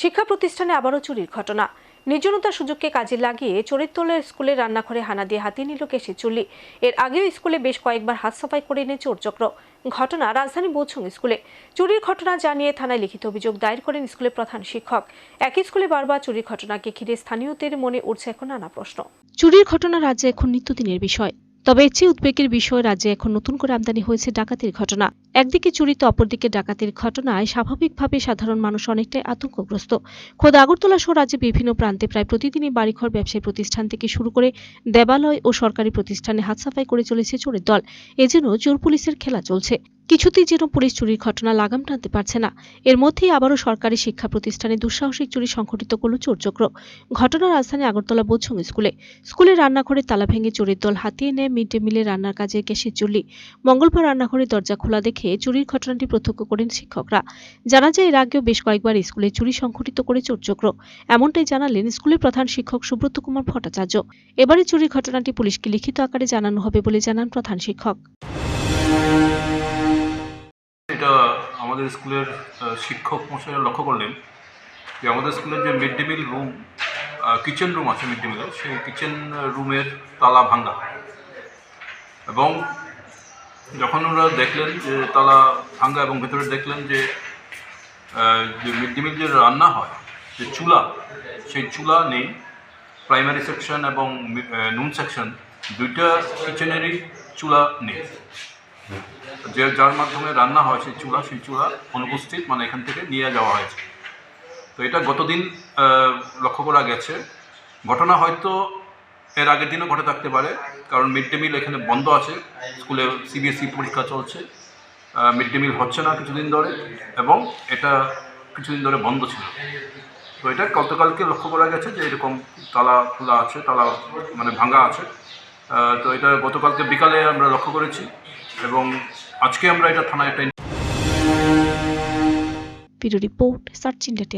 শিক্ষা প্রতিষ্ঠানে আবারও চুরির ঘটনা। নির্জনতার সুযোগকে কাজে লাগিয়ে চরিত্তলের স্কুলে রান্নাঘরে হানা দিয়ে হাতিয়ে নিল কেশি চুল্লি। এর আগেও স্কুলে বেশ কয়েকবার হাত সাফাই করে এনে চোরচক্র ঘটনা রাজধানী বৌছং স্কুলে। চুরির ঘটনা জানিয়ে থানায় লিখিত অভিযোগ দায়ের করেন স্কুলের প্রধান শিক্ষক। একই স্কুলে বারবার চুরির ঘটনাকে ঘিরে স্থানীয়দের মনে উঠছে এখন নানা প্রশ্ন। চুরির ঘটনা রাজ্যে এখন নিত্যদিনের বিষয়। তবে এর চেয়ে উদ্বেগের বিষয়, রাজ্যে এখন নতুন করে আমদানি হয়েছে ডাকাতির ঘটনা। একদিকে চুরিতে, অপরদিকে ডাকাতির ঘটনায় স্বাভাবিকভাবে সাধারণ মানুষ অনেকটাই আতঙ্কগ্রস্ত। খোদ আগরতলা সহ রাজ্যে বিভিন্ন প্রান্তে প্রায় প্রতিদিনই বাড়িঘর ব্যবসায়ী প্রতিষ্ঠান থেকে শুরু করে দেবালয় ও সরকারি প্রতিষ্ঠানে হাত সাফাই করে চলেছে চোরের দল। এজন্য চোর পুলিশের খেলা চলছে। কিছুতেই যেন পুলিশ চুরির ঘটনা লাগাম টানতে পারছে না। এর মধ্যেই আবারও সরকারি শিক্ষা প্রতিষ্ঠানে দুঃসাহসিক চুরি সংঘটিত করল চোরচক্র। ঘটনা রাজধানী আগরতলা বোঝং স্কুলে। স্কুলে রান্নাঘরে তালা ভেঙে চোরের দল হাতিয়ে নেয় মিড ডে মিলে রান্নার কাজে গ্যাসের চুল্লি। মঙ্গলবার রান্নাঘরের দরজা খোলা দেখে চুরির ঘটনাটি প্রত্যক্ষ করেন শিক্ষকরা। জানা যায়, এর আগেও বেশ কয়েকবার স্কুলে চুরি সংঘটিত করে চোরচক্র। এমনটাই জানালেন স্কুলের প্রধান শিক্ষক সুব্রত কুমার ভট্টাচার্য। এবারে চুরির ঘটনাটি পুলিশকে লিখিত আকারে জানানো হবে বলে জানান প্রধান শিক্ষক। আমাদের স্কুলের শিক্ষক মশাইরা লক্ষ্য করলেন যে আমাদের স্কুলের যে mid day meal room kitchen room আছে মিড ডে মিলের, সেই কিচেন রুমের তালা ভাঙা। এবং যখন ওরা দেখলেন যে তালা ভাঙা এবং ভেতরে দেখলেন যে যে মিড ডে মিল যে রান্না হয়, যে চুলা, সেই চুলা নেই, প্রাইমারি সেকশন এবং নুন সেকশন, দুইটা কিচেনেরই চুলা নেই। যে যার মাধ্যমে রান্না হয় সেই চূড়া সেই চূড়া অনুপস্থিত মানে এখান থেকে নিয়ে যাওয়া হয়েছে। তো এটা গতদিন লক্ষ্য করা গেছে। ঘটনা হয়তো এর আগের দিনও ঘটে থাকতে পারে, কারণ মিড ডে মিল এখানে বন্ধ আছে, স্কুলে সিবিএসই পরীক্ষা চলছে। মিড ডে মিল হচ্ছে না কিছুদিন ধরে, এবং এটা কিছুদিন ধরে বন্ধ ছিল। তো এটা গতকালকে লক্ষ্য করা গেছে যে এরকম তালা খোলা আছে, তালা মানে ভাঙা আছে। তো এটা গতকালকে বিকালে আমরা লক্ষ্য করেছি এবং আজকে আমরা এটা থানায় একটা রিপোর্ট, সার্চ ইন্ডিয়া